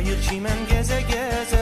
Hayır çimen geze geze.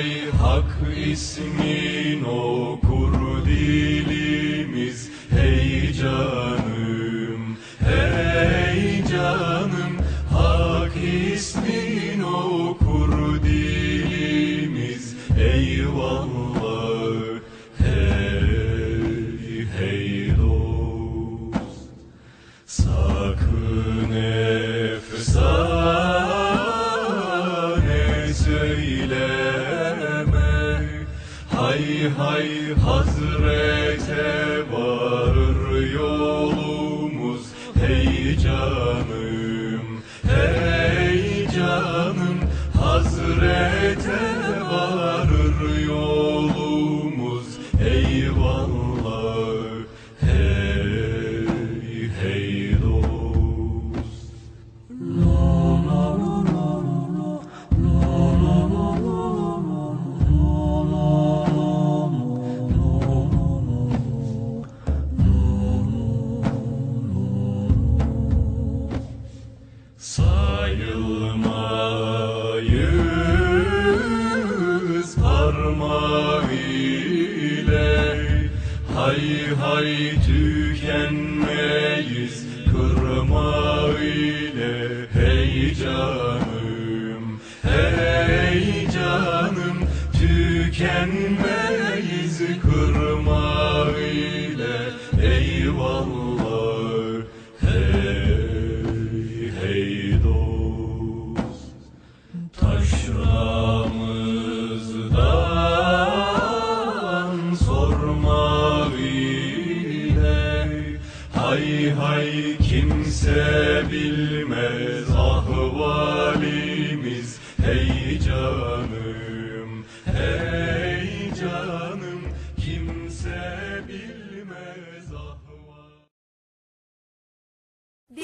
Ey Hak ismin okur dilimiz Hey canım, hey canım. Hak ismin okur dilimiz Eyvallah, hey, hey dost. Sakın hay Hazrete bak.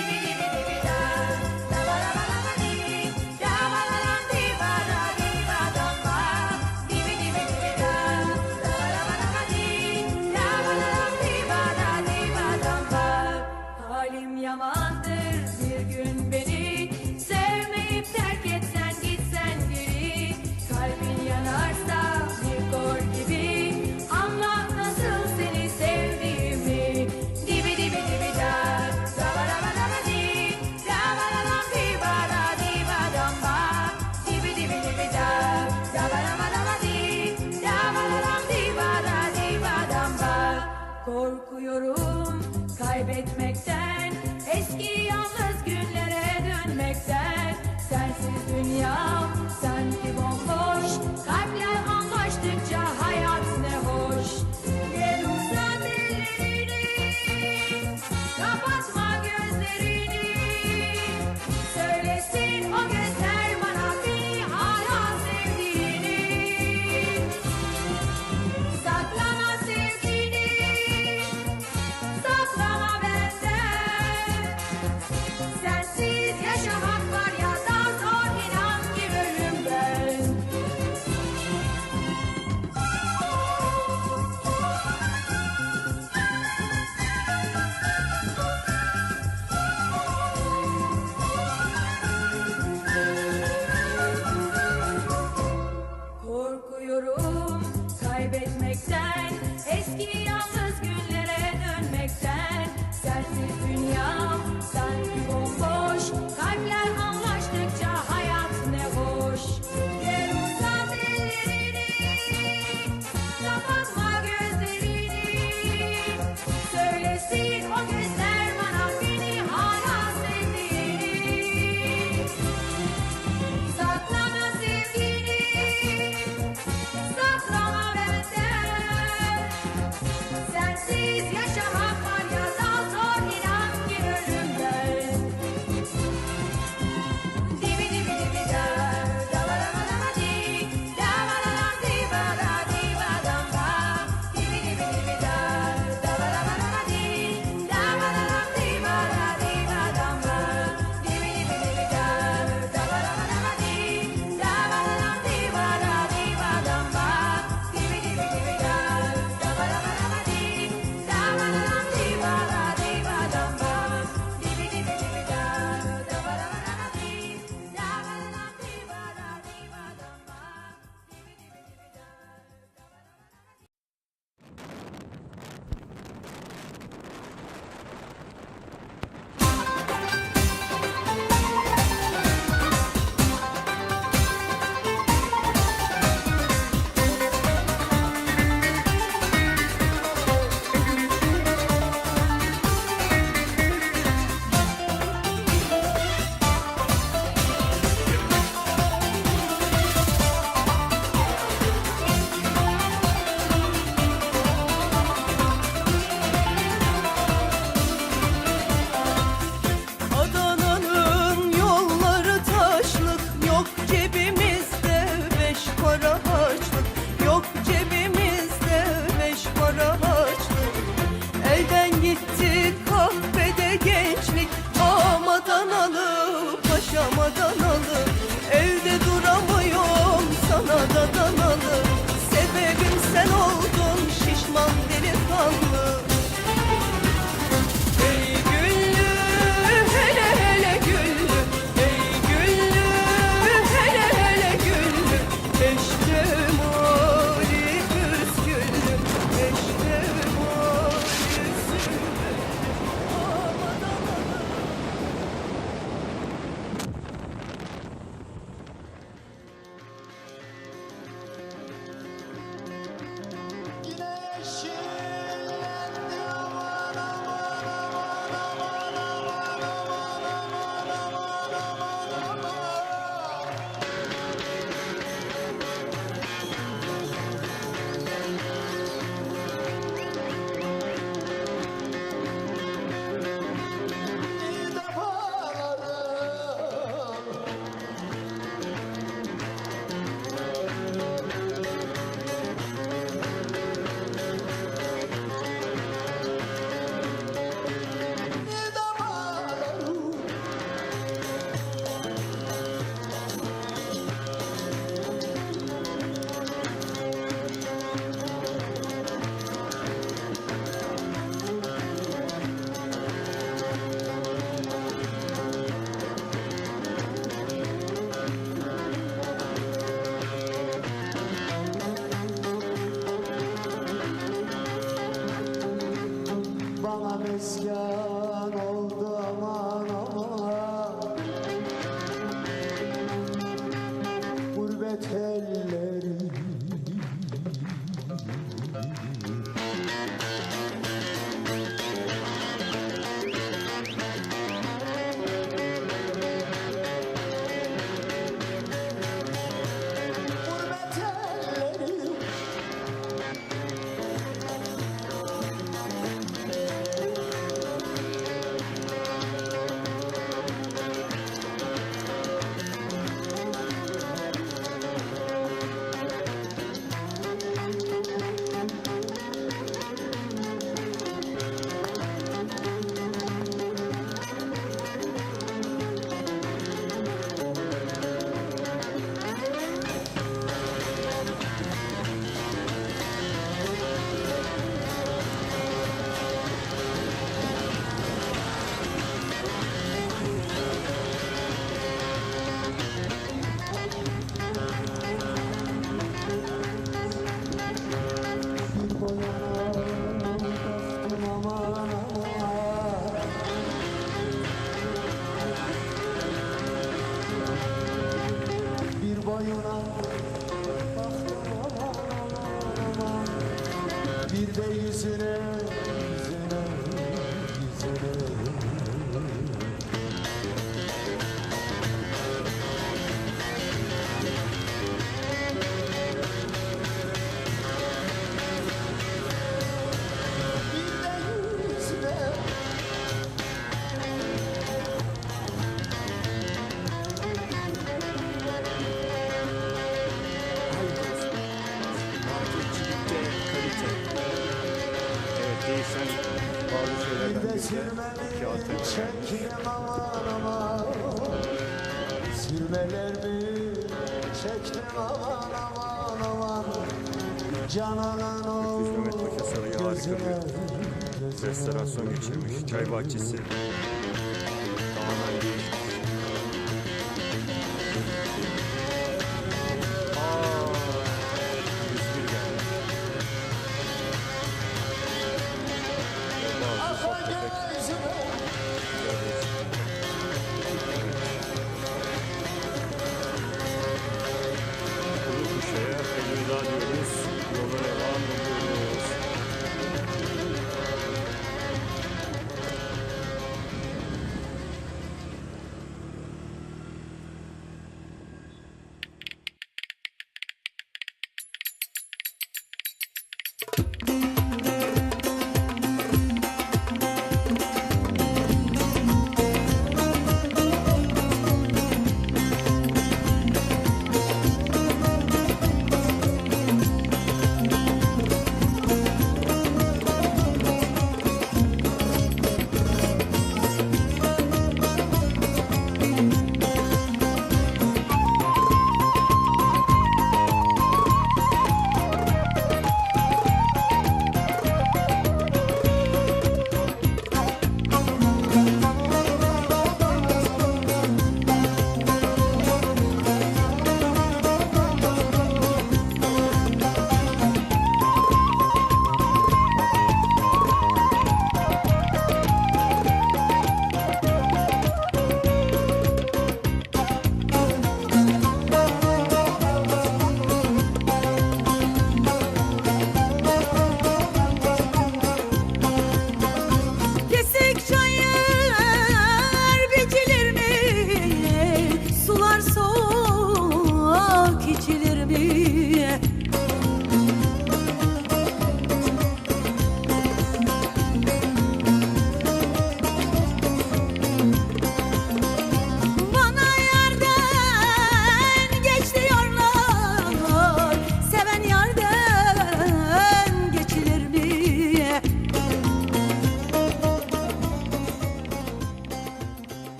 Dividi, dividi, dividi, dividi, dividi, dividi, korkuyorum kaybetmekten Eski yalnız günlere dönmekten. Sensiz dünya sky. Restorasyon geçirmiş. Çay bahçesi. Tamamen değişmiş.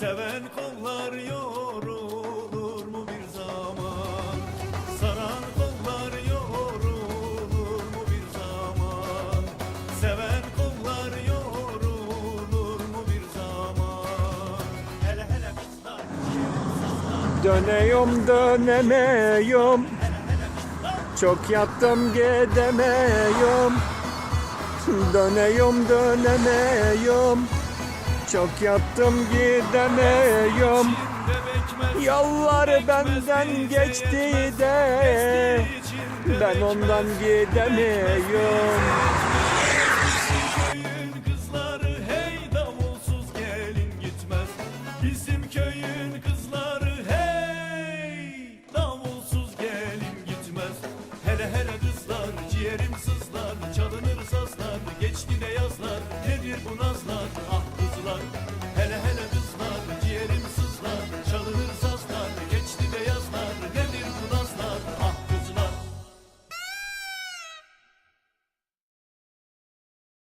Seven kollar yorulur mu bir zaman? Saran kollar yorulur mu bir zaman? Seven kollar yorulur mu bir zaman? Hele hele kızlar Döneyim dönemiyorum Çok yattım gidemiyorum Döneyim dönemiyorum Çok yattım gidemiyorum. Bebek Yollar benden geçti de Ben ondan gidemiyorum